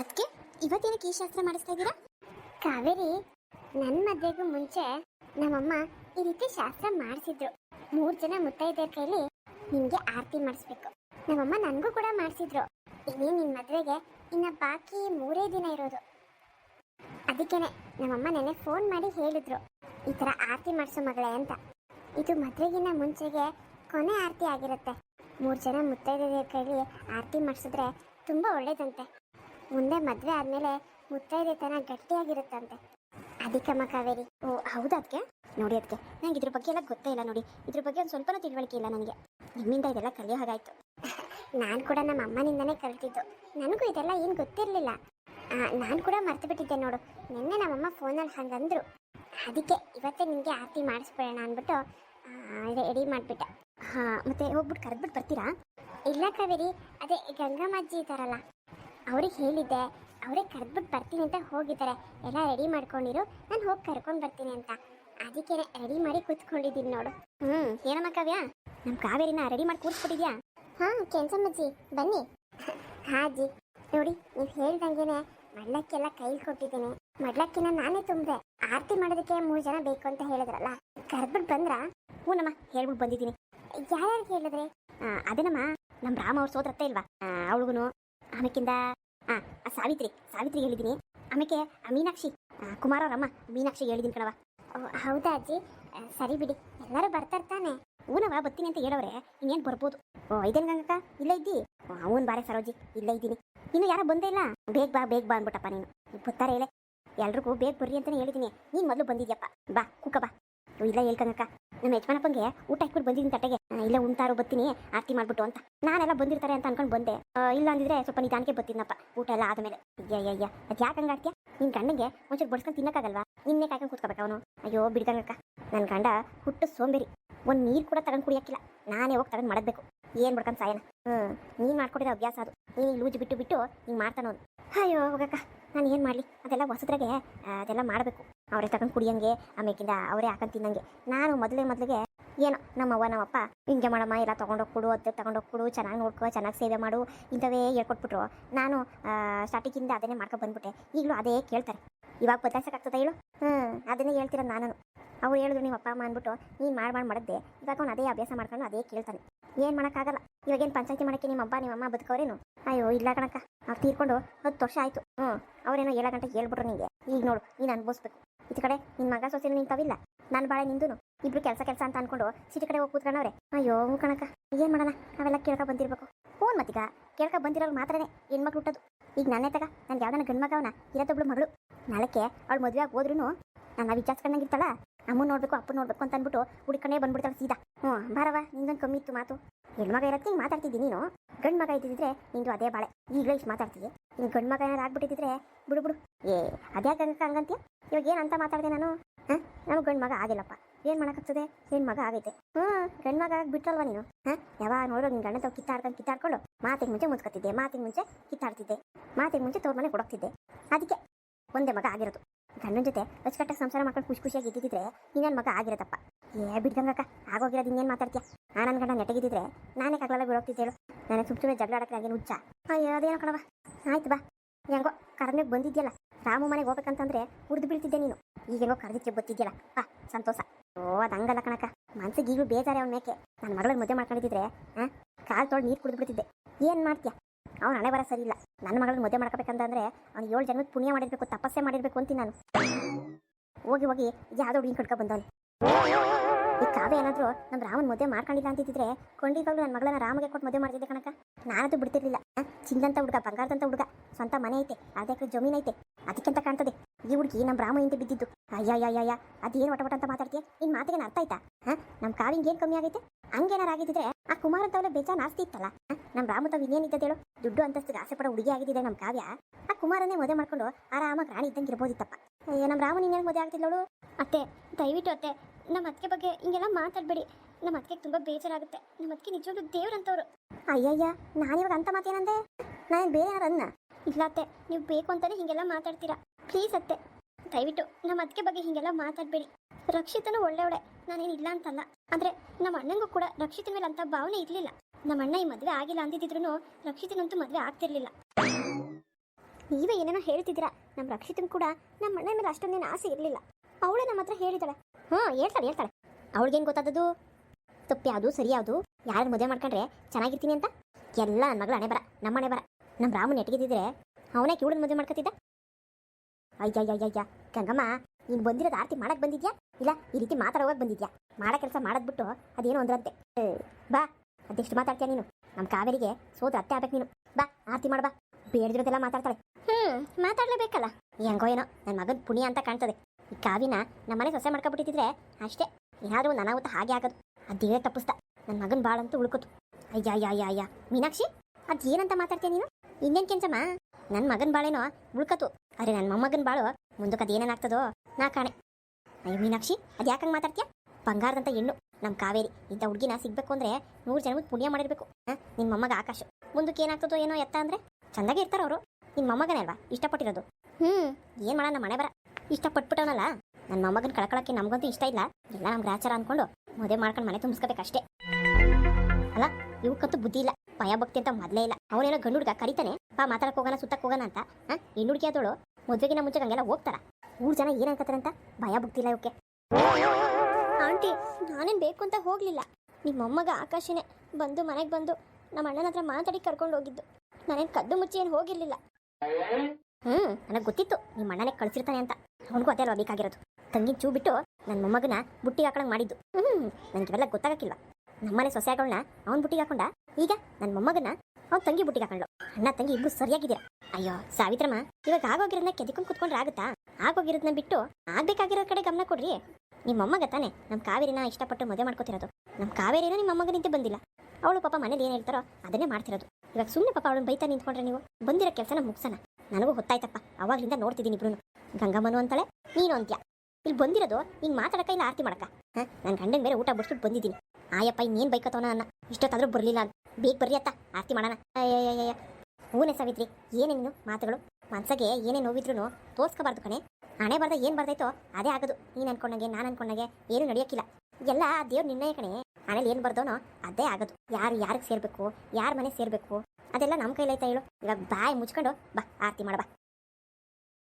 ಅದಕ್ಕೆ ಇವತ್ತೇನಕ್ಕೆ ಈ ಶಾಸ್ತ್ರ ಮಾಡಿಸ್ತಾ ಇದ್ದೀರಾ? ಕಾವೇರಿ ನನ್ನ ಮದುವೆಗೂ ಮುಂಚೆ ನಮ್ಮಮ್ಮ ಈ ರೀತಿ ಶಾಸ್ತ್ರ ಮಾಡಿಸಿದ್ರು. ಮೂರು ಜನ ಮುತ್ತೈದೆಯರ ಕೈಲಿ ನಿಮಗೆ ಆರತಿ ಮಾಡಿಸ್ಬೇಕು. ನಮ್ಮಮ್ಮ ನನಗೂ ಕೂಡ ಮಾಡಿಸಿದ್ರು. ಇನ್ನೇ ನಿನ್ನ ಮದುವೆಗೆ ಇನ್ನು ಬಾಕಿ ಮೂರೇ ದಿನ ಇರೋದು. ಅದಕ್ಕೇನೆ ನಮ್ಮಮ್ಮ ನೆನೆ ಫೋನ್ ಮಾಡಿ ಹೇಳಿದ್ರು, ಈ ಥರ ಆರತಿ ಮಾಡಿಸೋ ಮಗಳೇ ಅಂತ. ಇದು ಮದುವೆಗಿನ್ನ ಮುಂಚೆಗೆ ಕೊನೆ ಆರತಿ ಆಗಿರುತ್ತೆ. ಮೂರು ಜನ ಮುತ್ತೈದೆಯರ ಕೈಲಿ ಆರತಿ ಮಾಡಿಸಿದ್ರೆ ತುಂಬ ಒಳ್ಳೇದಂತೆ. ಮುಂದೆ ಮದುವೆ ಆದಮೇಲೆ ಮುತ್ತೈದೆತನ ಗಟ್ಟಿಯಾಗಿರುತ್ತಂತೆ. ಅದಕ್ಕಮ್ಮ ಕಾವೇರಿ. ಓ, ಹೌದಾ ಅದಕ್ಕೆ ನೋಡಿ ಅದಕ್ಕೆ ನಂಗೆ ಇದ್ರ ಬಗ್ಗೆ ಎಲ್ಲ ಗೊತ್ತೇ ಇಲ್ಲ ನೋಡಿ. ಇದ್ರ ಬಗ್ಗೆ ಒಂದು ಸ್ವಲ್ಪನೂ ತಿಳುವಳಿಕೆ ಇಲ್ಲ ನನಗೆ ನಿಮ್ಮಿಂದ ಇದೆಲ್ಲ ಕಲಿಯೋ ಹಾಗಾಯ್ತು. ನಾನು ಕೂಡ ನಮ್ಮ ಅಮ್ಮನಿಂದನೇ ಕಲ್ತಿದ್ದು. ನನಗೂ ಇದೆಲ್ಲ ಏನು ಗೊತ್ತಿರಲಿಲ್ಲ. ನಾನು ಕೂಡ ಮರ್ತು ಬಿಟ್ಟಿದ್ದೆ ನೋಡು. ನಿನ್ನೆ ನಮ್ಮಮ್ಮ ಫೋನಲ್ಲಿ ಹಂಗಂದ್ರು. ಅದಕ್ಕೆ ಇವತ್ತೇ ನಿಮಗೆ ಆರತಿ ಮಾಡಿಸ್ಬಿಡೋಣ ಅಂದ್ಬಿಟ್ಟು ರೆಡಿ ಮಾಡಿಬಿಟ್ಟೆ. ಹಾಂ, ಮತ್ತೆ ಹೋಗ್ಬಿಟ್ಟು ಕರೆದ್ಬಿಟ್ಟು ಬರ್ತೀರಾ? ಇಲ್ಲ ಕಾವೇರಿ. ಅದೇ ಗಂಗಮ್ಮಜ್ಜಿ ಇದ್ದಾರಲ್ಲ. ಅವ್ರಿಗೆ ಹೇಳಿದ್ದೆ ಅವ್ರಿಗೆ ಕರೆದ್ಬಿಟ್ಟು ಬರ್ತೀನಿ ಅಂತ ಹೋಗಿದ್ದಾರೆ. ಎಲ್ಲ ರೆಡಿ ಮಾಡ್ಕೊಂಡಿರು, ನಾನು ಹೋಗಿ ಕರ್ಕೊಂಡು ಬರ್ತೀನಿ ಅಂತ. ಅದಕ್ಕೆ ರೆಡಿ ಮಾಡಿ ಕೂತ್ಕೊಂಡಿದ್ದೀನಿ ನೋಡು. ಹ್ಞೂ ಏನಮ್ಮ ಕಾವ್ಯ? ನಮ್ಮ ಕಾವೇರಿನ ರೆಡಿ ಮಾಡಿ ಕೂರಿಸ್ಬಿಟ್ಟಿದ್ಯಾ? ಹಾಂ, ಕೆಂಚಮ್ಮಜ್ಜಿ, ಬನ್ನಿ. ಹಾಂ ಅಜ್ಜಿ. ನೋಡಿ, ನೀವು ಹೇಳ್ದಂಗೆನೆ ಮಡ್ಲಕ್ಕೆಲ್ಲ ಕೈಲಿ ಕೊಟ್ಟಿದ್ದೀನಿ. ಮಡ್ಲಕ್ಕಿನ ನಾನೇ ತುಂಬಿದೆ. ಆರತಿ ಮಾಡೋದಕ್ಕೆ ಮೂರು ಜನ ಬೇಕು ಅಂತ ಹೇಳಿದ್ರಲ್ಲ. ಕರೆದ್ಬಿಟ್ಟು ಬಂದ್ರಾ? ಹ್ಞೂನಮ್ಮ ಹೇಳ್ಬಿಟ್ಟು ಬಂದಿದ್ದೀನಿ. ಯಾರ್ಯಾರು ಹೇಳಿದ್ರೆ? ಅದೇನಮ್ಮ ನಮ್ಮ ರಾಮ ಅವ್ರ ಸೋದ್ರತ್ತೆ ಇಲ್ವಾ? ಅವಳಿಗೂ ಆಮೇಕಿಂದ, ಆ ಸಾವಿತ್ರಿ ಸಾವಿತ್ರಿ ಹೇಳಿದ್ದೀನಿ ಆಮೇಲೆ ಮೀನಾಕ್ಷಿ ಕುಮಾರವ್ರಮ್ಮ ಮೀನಾಕ್ಷಿ ಹೇಳಿದ್ದೀನಿ ಕಣವ ಹೌದಾ ಅಜ್ಜಿ? ಸರಿ ಬಿಡಿ. ಎಲ್ಲರೂ ಬರ್ತಾರೆ ತಾನೆ. ಊನವ ಬರ್ತೀನಿ ಅಂತ ಹೇಳೋರೆ ಇನ್ನೇನು ಬರ್ಬೋದು. ಓ, ಇದೇನು ಗಂಗಕ್ಕ? ಇಲ್ಲ ಇದ್ದಿ? ಅವನ್ ಬಾರೆ ಸರೋಜಿ, ಇಲ್ಲ ಇದ್ದೀನಿ. ಇನ್ನು ಯಾರೋ ಬಂದೇ ಇಲ್ಲ? ಬೇಗ ಬಾ ಬೇಗ ಬಾ ಅಂದ್ಬಿಟ್ಟಪ್ಪ ನೀನು. ಬರ್ತಾರೆ ಹೇಳೆ ಎಲ್ರಿಗೂ ಬೇಗ ಬರ್ರಿ ಅಂತಾನೆ ಹೇಳಿದ್ದೀನಿ ನೀನು ಮೊದಲು ಬಂದಿದ್ಯಪ್ಪ. ಬಾ ಕುಕ್ಕ ಬಾ. ಇಲ್ಲ ಹೇಳ್ಕಂಗಕ್ಕ ನಮ್ಮ ಯಜಮಾನಪ್ಪಂಗೆ ಊಟ ಇಟ್ಬಿಟ್ಟು ಬಂದಿದ್ದೀನಿ ತಟ್ಟೆಗೆ. ಇಲ್ಲ ಉಂಟಾರೋ ಬರ್ತೀನಿ, ಆರತಿ ಮಾಡ್ಬಿಟ್ಟು ಅಂತ. ನಾನೆಲ್ಲ ಬಂದಿರ್ತಾರೆ ಅಂತ ಅನ್ಕೊಂಡು ಬಂದೆ. ಇಲ್ಲ ಅಂದಿದ್ರೆ ಸ್ವಲ್ಪ ನಿಧಾನಕ್ಕೆ ಬರ್ತೀನಪ್ಪ ಊಟ ಎಲ್ಲ ಆದಮೇಲೆ. ಅಯ್ಯ ಅಯ್ಯ ಅದು ಯಾಕೆ ಹಂಗಾಡ್ತೀಯ ನಿನ್ನ ಗಂಡಂಗೆ ಒಂಚೂರು ಬಡ್ಸ್ಕೊಂಡು ತಿನ್ನಕ್ಕಾಗಲ್ವಾ? ನಿನ್ನೆ ಕಾಯ್ಕೊಂಡು ಕೂತ್ಕೋಬೇಕು ಅವನು. ಅಯ್ಯೋ, ಬಿಡ್ದಂಗಕ್ಕ. ನನ್ನ ಗಂಡ ಹುಟ್ಟು ಸೋಂಬೇರಿ. ಒಂದು ನೀರು ಕೂಡ ತಗೊಂಡು ಕುಡಿಯಕ್ಕಿಲ್ಲ ನಾನೇ ಹೋಗಿ ತಗೊಂಡು ಮಾಡಬೇಕು ಏನು ಮಾಡ್ಕೊಂಡು ಸಾಯನ? ಹ್ಞೂ ನೀನು ಮಾಡ್ಕೊಡಿರೋ ಅಭ್ಯಾಸ ಅದು. ನೀನು ಲೂಜು ಬಿಟ್ಟು ಬಿಟ್ಟು ಹಿಂಗೆ ಮಾಡ್ತಾನೋನು. ಅಯ್ಯೋ, ಹೋಗಕ್ಕ. ನಾನು ಏನು ಮಾಡಲಿ? ಅದೆಲ್ಲ ಹೊಸದ್ರಾಗೆ ಅದೆಲ್ಲ ಮಾಡಬೇಕು. ಅವರೇ ತಗೊಂಡು ಕುಡಿಯಂಗೆ ಆಮೇಕಿಂದ ಅವರೇ ಹಾಕೊಂಡು ತಿನ್ನಂಗೆ. ನಾನು ಮೊದಲೇ ಮೊದಲಿಗೆ ಏನೋ, ನಮ್ಮವ್ವ, ನಮ್ಮಪ್ಪ, ಹಿಂಗೆ ಮಾಡಮ್ಮ, ಎಲ್ಲ ತೊಗೊಂಡೋಗಿ ಕೊಡು ಅದು ತೊಗೊಂಡೋಗಿ ಕೊಡು ಚೆನ್ನಾಗಿ ನೋಡ್ಕೊ, ಚೆನ್ನಾಗಿ ಸೇವೆ ಮಾಡು, ಇಂಥವೇ ಹೇಳ್ಕೊಟ್ಬಿಟ್ರು. ನಾನು ಸ್ಟಾರ್ಟಿಂಗಿಂದ ಅದನ್ನೇ ಮಾಡ್ಕೊ ಬಂದ್ಬಿಟ್ಟೆ. ಈಗಲೂ ಅದೇ ಕೇಳ್ತಾರೆ. ಇವಾಗ ಬದಲಾಯಿಸೋಕ್ಕಾಗ್ತದೆ ಹೇಳು? ಹ್ಞೂ ಅದನ್ನೇ ಹೇಳ್ತೀರ ನಾನು ಅವ್ರು ಹೇಳಿದ್ರು ನಿಮ್ಮ ಅಪ್ಪ, ಅಮ್ಮ ಅಂದ್ಬಿಟ್ಟು, ನೀನು ಮಾಡಿ ಮಾಡಿ, ಮಾಡಿದ್ದೆ. ಇವಾಗ ಅವ್ನು ಅದೇ ಅಭ್ಯಾಸ ಮಾಡ್ಕೊಂಡು ಅದೇ ಕೇಳ್ತಾನೆ. ಏನು ಮಾಡೋಕ್ಕಾಗಲ್ಲ. ಇವಾಗೇನು ಪಂಚಾಯತಿ ಮಾಡೋಕ್ಕೆ ನಿಮ್ಮ ಅಪ್ಪ ನಿಮ್ಮ ಅಮ್ಮ ಬದುಕವ್ರೇನು? ಅಯ್ಯೋ, ಇಲ್ಲ ಕಣಕ್ಕ. ಅವ್ರು ತೀರ್ಕೊಂಡು ಹತ್ತು ವರ್ಷ ಆಯ್ತು. ಹ್ಞೂ ಅವ್ರೇನೋ ಏಳು ಗಂಟೆಗೆ ಹೇಳ್ಬಿಟ್ರು ನಿಂಗೆ. ಈಗ ನೋಡು, ನೀನು ಅನ್ಭವಿಸ್ಬೇಕು. ಈ ಕಡೆ ನಿನ್ನ ಮಗ ಸೊಸೆ ನಿಂತವಿಲ್ಲ. ನಾನು ಬಾಳೆ ನಿಂದು ಇಬ್ರು ಕೆಲಸ ಕೆಲಸ ಅಂತ ಅನ್ಕೊಂಡು ಸಿಟಿ ಕಡೆ ಹೋಗಿ ಕೂತ್ಕೊಂಡವ್ರೆ ಅಯ್ಯೋ ಕಣಕ ಏನು ಮಾಡೋಣ? ಅವೆಲ್ಲ ಕೇಳ್ಕ ಬಂದಿರ್ಬೇಕು. ಫೋನ್ ಮತ್ತೀಗ. ಕೇಳ್ಕ ಬಂದಿರೋರು ಮಾತ್ರನೇ ಹೆಣ್ಮಕ್ಳು ಹುಟ್ಟದು. ಈಗ ನಾನೇ ತಗ ನನ್ಗೆ ಯಾವ್ದಾನ ಗಂಡು ಮಗವನ ಇರತ್ತೊಬ್ಳು ಮಗಳು. ನಾಳೆಕ್ಕೆ ಅವಳು ಮದುವೆ ಆಗಿ ಹೋದ್ರೂ ನಾನು ವಿಚಾರಿಸ್ಕೊಂಡಂಗಿರ್ತಾಳ ಅಮ್ಮನ ನೋಡ್ಬೇಕು ಅಪ್ಪ ನೋಡ್ಬೇಕು ಅಂತ ಅಂದ್ಬಿಟ್ಟು ಹುಡ್ಕೊಂಡೇ ಬಂದ್ಬಿಡ್ತಾಳೆ ಸೀದಾ. ಹ್ಞೂ ಬಾರವ ನಿಂಗೊಂದು ಕಮ್ಮಿ ಇತ್ತು ಮಾತು. ಹೆಣ್ಮಗ ಇರತ್ತೆ ಹಿಂಗೆ ಮಾತಾಡ್ತಿದ್ದಿ ನೀನು? ಗಂಡು ಮಗ ಇದ್ದಿದ್ರೆ ನಿಂದು ಅದೇ ಬಾಳೆ. ಈಗಲೇ ಇಷ್ಟು ಮಾತಾಡ್ತೀವಿ ನೀನು ಗಂಡು ಮಗ ಏನಾದ್ರು ಆಗ್ಬಿಟ್ಟಿದ್ರೆ ಬಿಡು ಬಿಡು. ಏ, ಅದ್ಯಾಕೆ ಗಂಗ ಹಂಗಂತೀಯ? ಇವಾಗ ಏನು ಅಂತ ಮಾತಾಡಿದೆ ನಾನು? ಹಾಂ? ನಮ್ಗೆ ಗಂಡು ಮಗ ಆಗಿಲ್ಲಪ್ಪ. ಏನು ಮಾಡೋಕ್ಕಾಗ್ತದೆ? ಹೆಣ್ಣು ಮಗ ಆಗೈತೆ. ಹ್ಞೂ, ಗಂಡು ಮಗ ಬಿಟ್ಟಲ್ವಾ ನೀನು? ಹಾಂ? ಯಾವಾಗ ನೋಡೋ ನಿನ್ನ ಗಂಡ ತಾವು ಕಿತ್ತಾಡ್ಕೊಂಡು ಕಿತ್ತಾಡ್ಕೊಂಡು ಮಾತಿಗೆ ಮುಂಚೆ ಮುಚ್ಕೊತಿದ್ದೆ, ಮಾತಿಗೆ ಮುಂಚೆ ಕಿತ್ತಾಡ್ತಿದ್ದೆ. ಮಾತಿಗೆ ಮುಂಚೆ ತೋರ್ ಮನೆ ಕೊಡೋಗ್ತಿದ್ದೆ ಅದಕ್ಕೆ ಒಂದೇ ಮಗ ಆಗಿರೋದು. ಗಂಡನ ಜೊತೆ ಅಚ್ಚುಕಟ್ಟಾಗಿ ಸಂಸಾರ ಮಾಡ್ಕೊಂಡು ಖುಷಿ ಖುಷಿಯಾಗಿ ಇದ್ದಿದ್ರೆ ಇನ್ನೇನು ಮಗ ಆಗಿರತ್ತಪ್ಪ. ಏ ಬಿಡ್ದಂಗಕ್ಕ ಆಗೋಗಿರೋದು ಇನ್ನೇನು ಮಾತಾಡ್ತೀಯ? ಆ ನನ್ನ ಗಂಡ ನೆಟ್ಟಗಿದ್ದಿದ್ರೆ ನಾನೇ ಕಗ್ಲೆಲ್ಲ ಹೇಳು. ನನಗೆ ಸುಮ್ ಸುಮ್ಮನೆ ಜಗಳ ಆಡಕ್ಕೆ ಆಗೇನು ಹುಚ್ಚ ಅದೇನೋ ಕಣವ ಆಯ್ತು ಬಾ. ಹೆಂಗೋ ಕರ್ನಾಗ ಬಂದಿದ್ಯಲ್ಲ. ರಾಮು ಮನೆಗೆ ಹೋಗ್ಬೇಕಂತಂದ್ರೆ ಉರಿದು ಬೀಳ್ತಿದ್ದೆ ನೀನು. ಈಗ ಹೆಂಗೋ ಕರೆದಿಕ್ಕೆ ಬತ್ತಿದ್ಯಲ್ಲ ಬಾ, ಸಂತೋಷ. ಓ ಅದು ಹಂಗಲ್ಲ ಕಣಕ್ಕ. ಮನ್ಸಿಗೆ ಈಗಲೂ ಬೇಜಾರೆ ಅವ್ನ ಮೇಕೆ. ನನ್ನ ಮಗಳಿಗೆ ಮದುವೆ ಮಾಡ್ಕೊಂಡಿದ್ದಿದ್ರೆ ಹಾಂ ಕಾಲು ತೊಳೆದು ನೀರು ಕುಡಿದು ಬಿಡ್ತಿದ್ದೆ. ಏನು ಮಾಡ್ತೀಯ? ಅವ್ನು ಹಣೆ ಬರ ಸರಿ ಇಲ್ಲ. ನನ್ನ ಮಗಳನ್ನ ಮದುವೆ ಮಾಡ್ಕೋಬೇಕಂತಂದ್ರೆ ಅವ್ನು ಏಳು ಜನ್ಮಕ್ಕೆ ಪುಣ್ಯ ಮಾಡಿರ್ಬೇಕು ತಪಸ್ಸೆ ಮಾಡಿರ್ಬೇಕು ಅಂತೀನಿ ನಾನು. ಹೋಗಿ ಹೋಗಿ ಯಾವುದೋ ಹುಡುಗಿ ಕಟ್ಕೊ ಬಂದವನು. ಈ ಕಾವ್ಯ ಏನಾದರೂ ನಮ್ಮ ರಾಮನ ಮದುವೆ ಮಾಡ್ಕೊಂಡಿಲ್ಲ ಅಂತಿದ್ರೆ ಖಂಡಿತವಾಗ್ಲೂ ನನ್ನ ಮಗಳನ್ನ ರಾಮಗೆ ಕೊಟ್ಟು ಮದುವೆ ಮಾಡ್ತಿದ್ದೆ ಕಣಕ ನಾನಂತೂ ಬಿಡ್ತಿರ್ಲಿಲ್ಲ. ಆ, ಚಿನ್ನದಂತ ಹುಡುಗ ಬಂಗಾರದಂತ ಹುಡುಗ. ಸ್ವಂತ ಮನೆ ಐತೆ ಅದಕ್ಕೆ ಜಮೀನು ಐತೆ. ಅದಕ್ಕಿಂತ ಕಾಣ್ತದೆ ಈ ಹುಡುಗಿ ನಮ್ಮ ರಾಮ ಹಿಂದೆ ಬಿದ್ದಿದ್ದು. ಅಯ್ಯಯ್ಯಯ್ಯ ಅದೇನು ವಟ ವಟ ಅಂತ ಮಾತಾಡ್ತೀಯ? ನಿನ್ ಮಾತಿಗೆ ಅರ್ಥ ಆಯ್ತಾ? ಹಾಂ ನಮ್ಮ ಕಾವಿಂಗ್ ಏನ್ ಕಮ್ಮಿ ಆಗೈತೆ? ಹಂಗೇನಾರು ಆಗಿದ್ರೆ ಆ ಕುಮಾರ್ ಅಂತವಲ್ಲ ಬೇಜಾನ್ ಆಸ್ತಿ ಇತ್ತಲ್ಲ? ನಮ್ ನಮ್ಮ ರಾಮ ತಾವ್ ಇನ್ನೇನಿದ್ದದ ಹೇಳು ದುಡ್ಡು ಅಂತಸ್ತಿಗೆ ಆಸೆ ಪಡೋ ಹುಡುಗಿ ಆಗಿದ್ದಿದೆ ನಮ್ ಕಾವ್ಯ. ಆ ಕುಮಾರನೇ ಮದುವೆ ಮಾಡ್ಕೊಂಡು ಆರಾಮಾಗಿ ರಾಣಿ ಇದ್ದಂಗೆ ಇರ್ಬೋದಿತ್ತಪ್ಪ. ನಮ್ಮ ರಾಮನ್ ಇನ್ನೇನು ಮದುವೆ ಆಗ್ತಿದ್ಲವಳು ಅತ್ತೆ, ದಯವಿಟ್ಟು ಅತ್ತೆ ನಮ್ಮ ಅತ್ತಿಗೆ ಬಗ್ಗೆ ಹಿಂಗೆಲ್ಲ ಮಾತಾಡಬೇಡಿ. ನಮ್ಮ ಅತ್ತಿಗೆ ತುಂಬಾ ಬೇಜಾರಾಗುತ್ತೆ. ನಮ್ಮ ಅತ್ತಿಗೆ ನಿಜವಾಗ್ಲೂ ದೇವ್ರಂತವ್ರು ಅಯ್ಯಯ್ಯ ಇವಾಗ ಅಂತ ಮಾತೇನಂದೆ ನಾನು ಬೇರೆ ಯಾರು ಅನ್ನ? ಇಲ್ಲ ಅತ್ತೆ, ನೀವು ಬೇಕು ಅಂತಾನೆ ಹಿಂಗೆಲ್ಲ ಮಾತಾಡ್ತೀರಾ? ಪ್ಲೀಸ್ ಅತ್ತೆ, ದಯವಿಟ್ಟು ನಮ್ಮ ಅತ್ತಿಗೆ ಬಗ್ಗೆ ಹಿಂಗೆಲ್ಲ ಮಾತಾಡಬೇಡಿ. ರಕ್ಷಿತನು ಒಳ್ಳೆಯವಳೆ. ನಾನೇನು ಇಲ್ಲ ಅಂತಲ್ಲ. ಆದರೆ ನಮ್ಮ ಅಣ್ಣಂಗೂ ಕೂಡ ರಕ್ಷಿತನ ಮೇಲೆ ಅಂತ ಭಾವನೆ ಇರಲಿಲ್ಲ. ನಮ್ಮ ಅಣ್ಣ ಈ ಮದುವೆ ಆಗಿಲ್ಲ ಅಂದಿದ್ರು ರಕ್ಷಿತನಂತೂ ಮದುವೆ ಆಗ್ತಿರ್ಲಿಲ್ಲ. ನೀವೇ ಏನೇನೋ ಹೇಳ್ತಿದ್ದೀರಾ. ನಮ್ಮ ರಕ್ಷಿತನ್ ಕೂಡ ನಮ್ಮ ಅಣ್ಣ ಮೇಲೆ ಅಷ್ಟೊಂದೇನು ಆಸೆ ಇರಲಿಲ್ಲ. ಅವಳೇ ನಮ್ಮ ಹತ್ರ ಹೇಳಿದಾಳೆ. ಹ್ಞೂ ಹೇಳ್ತಾಳೆ ಹೇಳ್ತಾಳೆ. ಅವಳಿಗೇನು ಗೊತ್ತಾದದು ತಪ್ಪಿ ಯಾವುದು, ಸರಿ ಯಾರು ಮದುವೆ ಮಾಡ್ಕೊಂಡ್ರೆ ಚೆನ್ನಾಗಿರ್ತೀನಿ ಅಂತ? ಎಲ್ಲ ನನ್ನ ಮಗಳ ಅಣೆ ಬರ ನಮ್ಮ ಅಣೆ ಬರ ನಮ್ಮ ರಾಮನ್ ನೆಟ್ಗಿದ್ದಿದ್ರೆ ಅವನೇ ಕಿವುಡನ್ ಮದುವೆ ಮಾಡ್ಕೊತಿದ್ದ ಅಯ್ಯಯ್ಯಯ್ಯಯ್ಯ, ಗಂಗಮ್ಮ, ನೀನು ಬಂದಿರೋದು ಆರತಿ ಮಾಡಕ್ ಬಂದಿದ್ಯಾ? ಇಲ್ಲ ಈ ರೀತಿ ಮಾತಾಡೋವಾಗ ಬಂದಿದ್ಯಾ? ಮಾಡೋ ಕೆಲಸ ಮಾಡೋದ್ಬಿಟ್ಟು ಅದೇನು ಅಂದ್ರಂತೆ ಬಾ ಅದೆಷ್ಟು ಮಾತಾಡ್ತೀಯ ನೀನು? ನಮ್ಮ ಕಾವೇರಿಗೆ ಸೋದ ಅತ್ತೆ ಆಗ್ಬೇಕು ನೀನು. ಬಾ ಆರ್ತಿ ಮಾಡ ಬಾ. ಬೇಡದಿರೋದೆಲ್ಲ ಮಾತಾಡ್ತಾಳೆ. ಹ್ಮ್ ಮಾತಾಡ್ಲೇಬೇಕಲ್ಲ? ಹೆಂಗೋ ಏನೋ ನನ್ನ ಮಗನ ಪುಣ್ಯ ಅಂತ ಕಾಣ್ತದೆ. ಈ ಕಾವಿನ ನಮ್ಮನೆ ಸೊಸೆ ಮಾಡ್ಕೊಬಿಟ್ಟಿದ್ರೆ ಅಷ್ಟೇ. ಏನಾದರೂ ಒಂದು ಅನಾಹುತ ಹಾಗೆ ಆಗೋದು. ಅದೇನೇ ತಪ್ಪುಸ್ತ ನನ್ನ ಮಗನ ಬಾಳಂತೂ ಉಳ್ಕೋತು. ಅಯ್ಯ ಅಯ್ಯ ಅಯ್ಯ ಅಯ್ಯ ಮೀನಾಕ್ಷಿ ಅದು ಏನಂತ ಮಾತಾಡ್ತೀಯ ನೀನು? ಇನ್ನೇನು ಕೆಂಚಮ್ಮ? ನನ್ನ ಮಗನ ಬಾಳೇನೋ ಉಳ್ಕತು. ಅರೆ ನನ್ನ ಮೊಮ್ಮಗನ ಬಾಳು ಮುಂದಕ್ಕೆ ಅದೇನೇನಾಗ್ತದೋ ನಾ ಕಾಣೆ. ಅಯ್ಯೋ ಮೀನಾಕ್ಷಿ ಅದು ಯಾಕಂಗೆ ಮಾತಾಡ್ತೀಯ? ಬಂಗಾರದಂತ ಹೆಣ್ಣು ನಮ್ಮ ಕಾವೇರಿ ಇಂಥ ಹುಡುಗಿನ ಸಿಗ್ಬೇಕು ಅಂದ್ರೆ ನೂರು ಜನಕ್ಕೆ ಪುಣ್ಯ ಮಾಡಿರ್ಬೇಕು. ನಿಮ್ಮ ಮೊಮ್ಮಗ ಆಕಾಶ. ಮುಂದಕ್ಕೆ ಏನಾಗ್ತದೋ ಏನೋ ಎತ್ತ ಅಂದ್ರೆ ಚಂದಾಗೆ ಇರ್ತಾರ ಅವರು. ನಿಮ್ಮ ಮೊಮ್ಮಗನೇ ಅಲ್ವಾ? ಇಷ್ಟಪಟ್ಟಿರೋದು. ಹ್ಮ್. ಏನ್ ಮಾಡೋಣ ಮನೆ ಬರ ಇಷ್ಟಪಟ್ಬಿಟ್ಟವನಲ್ಲ? ನನ್ನ ಮೊಮ್ಮಗನ ಕಳ್ಕೊಳಕ್ಕೆ ನಮ್ಗಂತೂ ಇಷ್ಟ ಇಲ್ಲ. ಎಲ್ಲ ನಮ್ಗೆ ಗ್ರಾಚಾರ ಅಂದ್ಕೊಂಡು ಮದುವೆ ಮಾಡ್ಕೊಂಡು ಮನೆ ತುಂಬಿಸ್ಕೋಬೇಕಷ್ಟೇ. ಅಲ್ಲ ಇವಕ್ಕಂತೂ ಬುದ್ಧಿ ಇಲ್ಲ. ಭಯ ಭಕ್ತಿ ಅಂತ ಮೊದಲೇ ಇಲ್ಲ. ಅವನೇನೋ ಗಂಡು ಹುಡುಗ ಕರಿತಾನೆ ಪಾ ಮಾತಾಡಕ್ಕೆ ಹೋಗೋಣ ಸುತ್ತಕ್ಕೆ ಹೋಗೋಣ ಅಂತ. ಹಾ ಹೆಣ್ಣು ಹುಡುಗಿ ಆದೋಳು ಮದ್ವೆಗಿನ ಮುಂಚೆ ಹಂಗೆಲ್ಲ ಹೋಗ್ತಾರ ಮೂರು ಜನ ಏನ್ ಅನ್ಕತ್ತಾರಂತ ಭಯ ಬುಕ್ತಿಲ್ಲ ಇವಕ್ಕೆ. ಆಂಟಿ, ನಾನೇನ್ ಬೇಕು ಅಂತ ಹೋಗ್ಲಿಲ್ಲ. ನಿಮ್ಮ ಮೊಮ್ಮಗ ಆಕಾಶನೇ ಬಂದು ಮನೆಗೆ ಬಂದು ನಮ್ಮ ಅಣ್ಣನ ಹತ್ರ ಮಾತಾಡಿ ಕರ್ಕೊಂಡು ಹೋಗಿದ್ದು. ನಾನೇನ್ ಕದ್ದು ಮುಚ್ಚಿ ಏನು ಹೋಗಿರ್ಲಿಲ್ಲ. ಹ್ಮ್, ನನಗೆ ಗೊತ್ತಿತ್ತು ನಿಮ್ಮ ಅಣ್ಣನೇ ಕಳ್ಸಿರ್ತಾನೆ ಅಂತ. ಅವನಿಗೂ ಅದೇ ಅಲ್ವಾ ಬೇಕಾಗಿರೋದು. ತಂಗಿನ ಚೂ ಬಿಟ್ಟು ನನ್ನ ಮೊಮ್ಮಗನ ಬುಟ್ಟಿಗೆ ಹಾಕೊಳಂಗ್ ಮಾಡಿದ್ದು. ಹ್ಮ್, ನನಗೆ ಇವೆಲ್ಲ ಗೊತ್ತಾಗಕ್ಕಿಲ್ವಾ ನಮ್ಮನೆ ಸೊಸೆಗಳನ್ನ ಅವ್ನ ಬುಟ್ಟಿಗೆ ಹಾಕೊಂಡ, ಈಗ ನನ್ನ ಮೊಮ್ಮಗನ ಅವ್ನ ತಂಗಿ ಬುಟ್ಟಿಗೆ ಹಾಕೊಂಡ್ಲು ಅಣ್ಣ ತಂಗಿ ಇಬ್ಬರು ಸರಿಯಾಗಿದ್ದೀರಾ? ಅಯ್ಯೋ, ಸಾವಿತ್ರಮ್ಮ, ಇವಾಗ ಆಗೋಗಿರೋದನ್ನ ಕೆದಿಕೊಂಡು ಕುತ್ಕೊಂಡ್ರೆ ಆಗುತ್ತಾ? ಆಗೋಗಿರೋದನ್ನ ಬಿಟ್ಟು ಆಗ್ಬೇಕಾಗಿರೋ ಕಡೆ ಗಮನ ಕೊಡ್ರಿ. ನಿಮ್ಮ ಮೊಮ್ಮಗ ತಾನೆ ನಮ್ಮ ಕಾವೇರಿನ ಇಷ್ಟಪಟ್ಟು ಮದುವೆ ಮಾಡ್ಕೋತಿರೋದು. ನಮ್ಮ ಕಾವೇರಿನ ನಿಮ್ಮ ಮೊಮ್ಮಗನಿಂದ ಬಂದಿಲ್ಲ. ಅವಳು ಪಾಪ ಮನೇಲಿ ಏನು ಹೇಳ್ತಾರೋ ಅದನ್ನೇ ಮಾಡ್ತಿರೋದು. ಇವಾಗ ಸುಮ್ಮನೆ ಪಾಪ ಅವಳನ್ನ ಬೈತಾ ನಿಂತ್ಕೊಂಡ್ರೆ ನೀವು, ಬಂದಿರೋ ಕೆಲಸನ ಮುಗ್ಸನ? ನನಗೂ ಗೊತ್ತಾಯ್ತಪ್ಪ ಅವಾಗಲಿಂದ ನೋಡ್ತಿದ್ದೀನಿ ಇಬ್ರು ಗಂಗಮ್ಮನು ಅಂತಾಳೆ, ನೀನು ಅಂತ್ಯ. ಇಲ್ಲಿ ಬಂದಿರೋದು, ಹಿಂಗೆ ಮಾತಾಡಕ ಇಲ್ಲ ಆರತಿ ಮಾಡಕ ಹಾಂ ನನ್ನ ಗಂಡನ ಬೇರೆ ಊಟ ಬಡಿಸ್ಬಿಟ್ಟು ಬಂದಿದ್ದೀನಿ. ಆಯಪ್ಪ, ಇನ್ನೇನು ಬೈಕತ್ತವನ ಅನ್ನ? ಇಷ್ಟೊತ್ತಾದ್ರೂ ಬರಲಿಲ್ಲ ಬೇಗ ಬರ್ರಿ ಅತ್ತ ಆರತಿ ಮಾಡೋಣ. ಹೂನೆ ಸಾವಿತ್ರಿ ಏನೇ ನೀನು ಮಾತುಗಳು? ಮನ್ಸಗೆ ಏನೇ ನೋವಿದ್ರು ತೋರ್ಸ್ಕೋಬಾರ್ದು ಕಣೆ. ಹಣೆ ಬರ್ದ ಏನು ಬರ್ದೈತೋ ಅದೇ ಆಗೋದು. ನೀನು ಅನ್ಕೊಂಡಂಗೆ, ನಾನು ಅನ್ಕೊಂಡಂಗೆ ಏನು ನಡೆಯೋಕ್ಕಿಲ್ಲ ಎಲ್ಲ ದೇವ್ರ ನಿರ್ಣಯ ಕಣೆ. ಹಣೆಲಿ ಏನು ಬರ್ದೋನೋ ಅದೇ ಆಗೋದು. ಯಾರು ಯಾರಿಗೆ ಸೇರಬೇಕು, ಯಾರ ಮನೆ ಸೇರಬೇಕು? ಅದೆಲ್ಲ ನಮ್ಮ ಕೈಲೈತಾ ಹೇಳು. ಇವಾಗ ಬಾಯಿ ಮುಚ್ಕೊಂಡು ಬಾ ಆರತಿ ಮಾಡ, ಬಾ.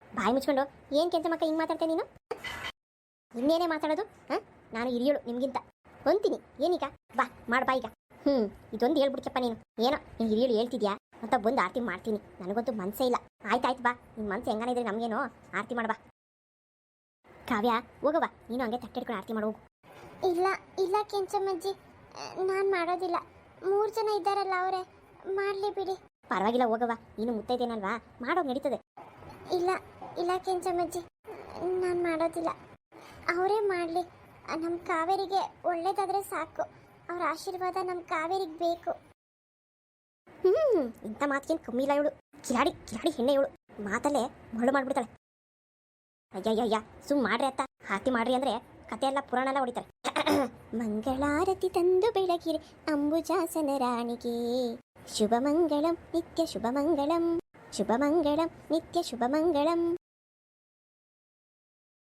ಬಾಯಿ ಮುಚ್ಕೊಂಡು ಏನು ಕೆಂಚ ಮಕ್ಕ, ಹಿಂಗೆ ಮಾತಾಡ್ತೇನೆ ನೀನು? ಇನ್ನೇನೇ ಮಾತಾಡೋದು? ಹಾಂ? ನಾನು ಹಿರಿಯಳು ನಿಮ್ಗಿಂತ. ಅಂತೀನಿ ಏನೀಗ? ಬಾ ಮಾಡು ಬಾ ಈಗ. ಹ್ಞೂ ಇದೊಂದು ಹೇಳ್ಬಿಡ್ತಪ್ಪ ನೀನು. ಏನೋ ನೀನು ಹಿರಿಯಳು ಹೇಳ್ತಿದ್ಯಾ? ಅಂತ ಬಂದು ಆರತಿ ಮಾಡ್ತೀನಿ. ನನಗಂತೂ ಮನಸ್ಸೇ ಇಲ್ಲ. ಆಯ್ತಾಯ್ತು ಬಾ. ನಿನ್ನ ಮನ್ಸು ಹೆಂಗಾನಿದ್ರೆ ನಮಗೇನೋ? ಆರತಿ ಮಾಡ್ಬಾ ಕಾವ್ಯ ಹೋಗವಾ ನೀನು ಹಂಗೆ ತಟ್ಟೆಡ್ಕೊಂಡು ಆರತಿ ಮಾಡೋಗು ಹೋಗು. ಇಲ್ಲ ಇಲ್ಲ ಕೆಂಚಮ್ಮಜ್ಜಿ. ನಾನು ಮಾಡೋದಿಲ್ಲ. ಮೂರು ಜನ ಇದ್ದಾರಲ್ಲ ಅವರೇ ಮಾಡಲಿ ಬಿಡಿ. ಪರವಾಗಿಲ್ಲ ಹೋಗವ ನೀನು ಮುತ್ತೈದೇನಲ್ವಾ? ಮಾಡೋ ನಡೀತದೆ. ಇಲ್ಲ ಇಲ್ಲ ಕೆಂಚಮ್ಮಜ್ಜಿ. ನಾನು ಮಾಡೋದಿಲ್ಲ. ಅವರೇ ಮಾಡಲಿ. ನಮ್ಮ ಕಾವೇರಿಗೆ ಒಳ್ಳೇದಾದರೆ ಸಾಕು. ಅವ್ರ ಆಶೀರ್ವಾದ ನಮ್ಮ ಕಾವೇರಿಗೆ ಬೇಕು. ಹ್ಮ್, ಇಂಥ ಮಾತಿಗೇನು ಕಮ್ಮಿ ಇಲ್ಲ ಇವಳು. ಕಿರಾಡಿ ಕಿರಾಡಿ ಹೆಣ್ಣೆ ಇವಳು. ಮಾತಲ್ಲೇ ಮರಳು ಮಾಡ್ಬಿಡ್ತಾಳೆ. ಅಯ್ಯಯ್ಯಯ್ಯ, ಸುಮ್ ಮಾಡ್ರಿ ಅತ್ತ. ಹಾತಿ ಮಾಡ್ರಿ ಅಂದ್ರೆ ಕತೆ ಎಲ್ಲ ಪುರಾಣ ಎಲ್ಲ ಹೊಡಿತಾರೆ. ಮಂಗಳಾರತಿ ತಂದು ಬೆಳಗಿರಿ ಅಂಬುಜಾಸನ ರಾಣಿಗೆ. ಶುಭ ಮಂಗಳಂ ನಿತ್ಯ ಶುಭ ಮಂಗಳಂ ಶುಭ ಮಂಗಳಂ ನಿತ್ಯ ಶುಭ ಮಂಗಳಂ